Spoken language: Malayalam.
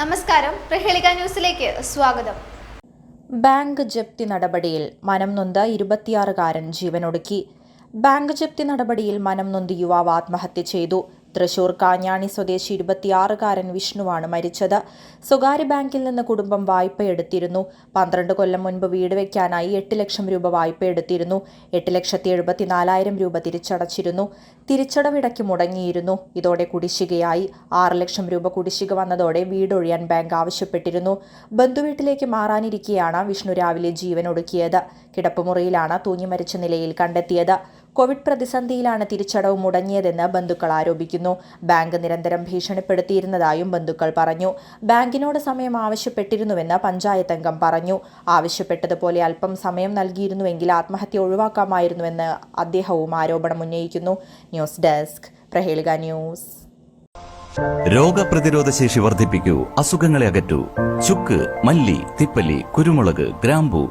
നമസ്കാരം. പ്രഹേളിക ന്യൂസിലേക്ക് സ്വാഗതം. ബാങ്ക് ജപ്തി നടപടിയിൽ മനം നൊന്ത് ഇരുപത്തിയാറുകാരൻ ജീവനൊടുക്കി. ബാങ്ക് ജപ്തി നടപടിയിൽ മനം നൊന്ത് യുവാവ് ആത്മഹത്യ ചെയ്തു. തൃശൂർ കാഞ്ഞാണി സ്വദേശി ഇരുപത്തിയാറുകാരൻ വിഷ്ണുവാണ് മരിച്ചത്. സ്വകാര്യ ബാങ്കിൽ നിന്ന് കുടുംബം വായ്പയെടുത്തിരുന്നു പന്ത്രണ്ട് കൊല്ലം മുൻപ് വീട് വയ്ക്കാനായി എട്ട് ലക്ഷം രൂപ വായ്പയെടുത്തിരുന്നു എട്ട് ലക്ഷത്തി എഴുപത്തിനാലായിരം രൂപ തിരിച്ചടച്ചിരുന്നു. തിരിച്ചടവിടയ്ക്ക് മുടങ്ങിയിരുന്നു. ഇതോടെ കുടിശ്ശികയായി. ആറ് ലക്ഷം രൂപ കുടിശ്ശിക വന്നതോടെ വീടൊഴിയാൻ ബാങ്ക് ആവശ്യപ്പെട്ടിരുന്നു. ബന്ധുവീട്ടിലേക്ക് മാറാനിരിക്കെയാണ് വിഷ്ണു രാവിലെ ജീവനൊടുക്കിയത് കിടപ്പുമുറിയിലാണ് തൂങ്ങി മരിച്ച നിലയിൽ കണ്ടെത്തിയത്. കോവിഡ് പ്രതിസന്ധിയിലാണ് തിരിച്ചടവ് മുടങ്ങിയതെന്ന് ബന്ധുക്കൾ ആരോപിക്കുന്നു. ബാങ്ക് നിരന്തരം ഭീഷണിപ്പെടുത്തിയിരുന്നതായും ബന്ധുക്കൾ പറഞ്ഞു. ബാങ്കിനോട് സമയം ആവശ്യപ്പെട്ടിരുന്നുവെന്ന് പഞ്ചായത്ത് അംഗം പറഞ്ഞു. ആവശ്യപ്പെട്ടതുപോലെ അല്പം സമയം നൽകിയിരുന്നുവെങ്കിൽ ആത്മഹത്യ ഒഴിവാക്കാമായിരുന്നുവെന്ന് അദ്ദേഹവും ആരോപണം ഉന്നയിക്കുന്നു. News desk Prahelika news. രോഗപ്രതിരോധ ശേഷി വർദ്ധിപ്പിക്കൂ. അസുഖങ്ങളെ അകറ്റൂ. ചുക്ക് മല്ലി തിപ്പല്ലി കുരുമുളക് ഗ്രാമ്പു